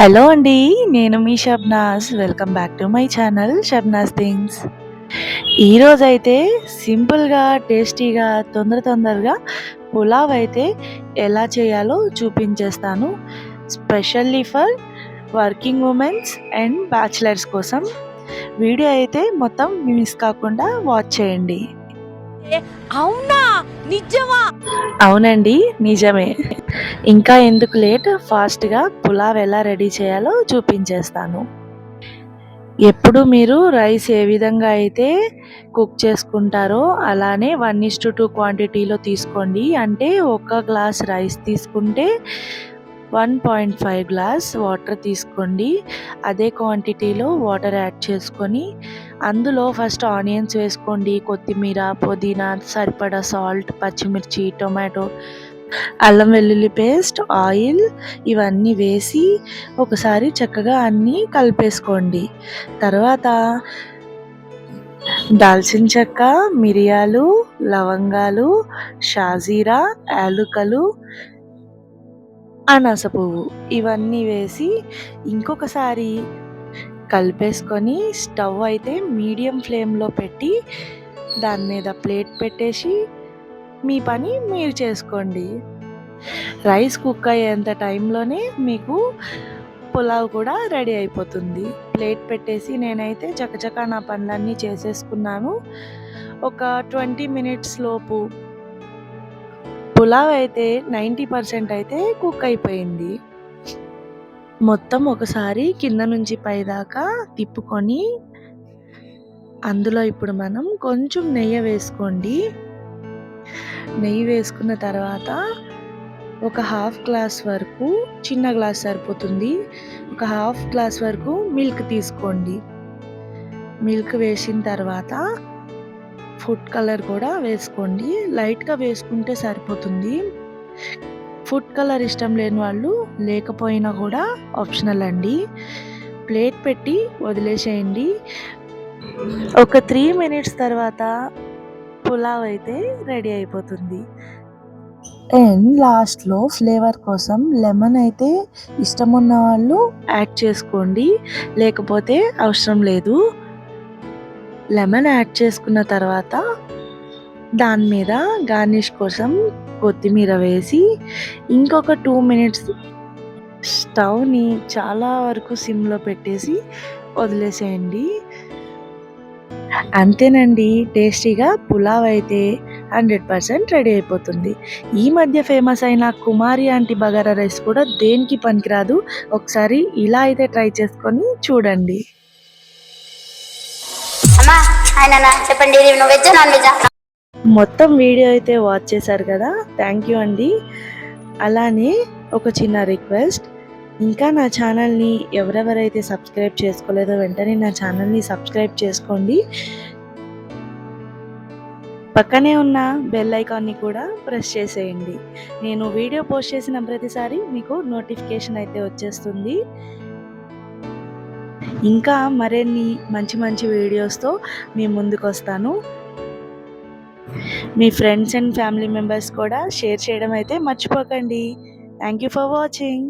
Hello అండి నేను మీ Shabnas welcome back to my channel Shabnas things ఈరోజైతే సింపుల్గా టేస్టీగా తొందర తొందరగా పులావ్ అయితే ఎలా చేయాలో చూపించేస్తాను. Specially for working womens and bachelors కోసం. వీడియో అయితే మొత్తం మిస్ కాకుండా వాచ్ చేయండి. అవునా? నిజమా? అవునండి నిజమే. ఇంకా ఎందుకు లేట్? ఫాస్ట్గా పులావ్ ఎలా రెడీ చేయాలో చూపించేస్తాను. ఎప్పుడు మీరు రైస్ ఏ విధంగా అయితే కుక్ చేసుకుంటారో అలానే వన్ ఇస్ టు టూ క్వాంటిటీలో తీసుకోండి. అంటే ఒక గ్లాస్ రైస్ తీసుకుంటే one point five glass water తీసుకోండి. అదే క్వాంటిటీలో వాటర్ యాడ్ చేసుకొని అందులో ఫస్ట్ ఆనియన్స్ వేసుకోండి కొత్తిమీర పుదీనా సరిపడా సాల్ట్ పచ్చిమిర్చి టొమాటో అల్లం వెల్లుల్లి పేస్ట్ ఆయిల్ ఇవన్నీ వేసి ఒకసారి చక్కగా అన్నీ కలిపేసుకోండి. తర్వాత దాల్చిన చెక్క మిరియాలు లవంగాలు షాజీరా యాలుకలు అనాస పువ్వు ఇవన్నీ వేసి ఇంకొకసారి కలిపేసుకొని స్టవ్ అయితే మీడియం ఫ్లేమ్లో పెట్టి దాని మీద ప్లేట్ పెట్టేసి మీ పని మీరు చేసుకోండి. రైస్ కుక్ అయ్యేంత టైంలోనే మీకు పులావ్ కూడా రెడీ అయిపోతుంది. ప్లేట్ పెట్టేసి నేనైతే చకచకా నా పనులన్నీ చేసేసుకున్నాను. ఒక ట్వంటీ మినిట్స్ లోపు పులావ్ అయితే నైంటీ పర్సెంట్ అయితే కుక్ అయిపోయింది. మొత్తం ఒకసారి కింద నుంచి పైదాకా తిప్పుకొని అందులో ఇప్పుడు మనం కొంచెం నెయ్యి వేసుకోండి. నెయ్యి వేసుకున్న తర్వాత ఒక హాఫ్ గ్లాస్ వరకు చిన్న గ్లాస్ సరిపోతుంది. ఒక హాఫ్ గ్లాస్ వరకు మిల్క్ తీసుకోండి. మిల్క్ వేసిన తర్వాత ఫుడ్ కలర్ కూడా వేసుకోండి. లైట్గా వేసుకుంటే సరిపోతుంది. ఫుడ్ కలర్ ఇష్టం లేని వాళ్ళు లేకపోయినా కూడా ఆప్షనల్ అండి. ప్లేట్ పెట్టి వదిలేసేయండి. ఒక త్రీ మినిట్స్ తర్వాత పులావ్ అయితే రెడీ అయిపోతుంది. అండ్ లాస్ట్లో ఫ్లేవర్ కోసం లెమన్ అయితే ఇష్టం ఉన్న వాళ్ళు యాడ్ చేసుకోండి. లేకపోతే అవసరం లేదు. లెమన్ యాడ్ చేసుకున్న తర్వాత దాని మీద గార్నిష్ కోసం కొత్తిమీర వేసి ఇంకొక టూ మినిట్స్ స్టవ్ని చాలా వరకు సిమ్లో పెట్టేసి వదిలేసేయండి. అంతేనండి టేస్టీగా పులావ్ అయితే హండ్రెడ్ పర్సెంట్ రెడీ అయిపోతుంది. ఈ మధ్య ఫేమస్ అయిన కుమారి ఆంటీ బగారా రైస్ కూడా దేనికి పనికిరాదు? ఒకసారి ఇలా అయితే ట్రై చేసుకొని చూడండి. చెప్పండి వెజ్ నాన్ వెజ్? మొత్తం వీడియో అయితే వాచ్ చేశారు కదా. థ్యాంక్ యూ అండి. అలానే ఒక చిన్న రిక్వెస్ట్ ఇంకా నా ఛానల్ని ఎవరెవరైతే సబ్స్క్రైబ్ చేసుకోలేదో వెంటనే నా ఛానల్ని సబ్స్క్రైబ్ చేసుకోండి. పక్కనే ఉన్న బెల్ ఐకాన్ని కూడా ప్రెస్ చేసేయండి. నేను వీడియో పోస్ట్ చేసిన ప్రతిసారి మీకు నోటిఫికేషన్ అయితే వచ్చేస్తుంది. ఇంకా మరిన్ని మంచి మంచి వీడియోస్తో మీ ముందుకు వస్తాను మీ ఫ్రెండ్స్ అండ్ ఫ్యామిలీ మెంబర్స్ కూడా షేర్ చేయడం అయితే మర్చిపోకండి. Thank you for watching